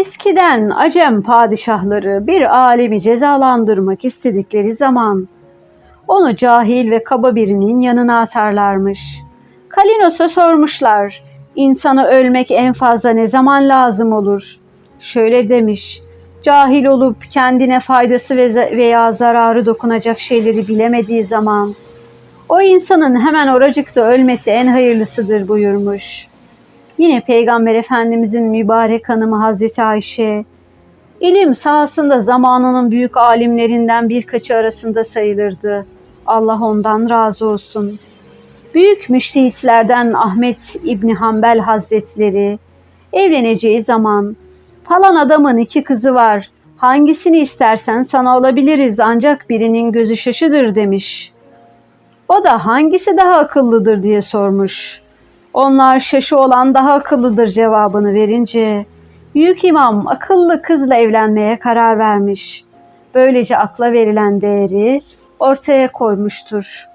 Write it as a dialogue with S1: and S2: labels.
S1: Eskiden Acem padişahları bir alimi cezalandırmak istedikleri zaman onu cahil ve kaba birinin yanına atarlarmış. Kalinos'a sormuşlar, insana ölmek en fazla ne zaman lazım olur? Şöyle demiş, cahil olup kendine faydası ve- veya zararı dokunacak şeyleri bilemediği zaman o insanın hemen oracıkta ölmesi en hayırlısıdır buyurmuş. Yine Peygamber Efendimizin mübarek hanımı Hazreti Ayşe, ilim sahasında zamanının büyük alimlerinden birkaçı arasında sayılırdı. Allah ondan razı olsun. Büyük müştehitlerden Ahmet İbni Hanbel Hazretleri, evleneceği zaman, falan adamın iki kızı var, hangisini istersen sana alabiliriz ancak birinin gözü şaşıdır demiş. O da hangisi daha akıllıdır diye sormuş. Onlar şaşı olan daha akıllıdır cevabını verince büyük imam akıllı kızla evlenmeye karar vermiş. Böylece akla verilen değeri ortaya koymuştur.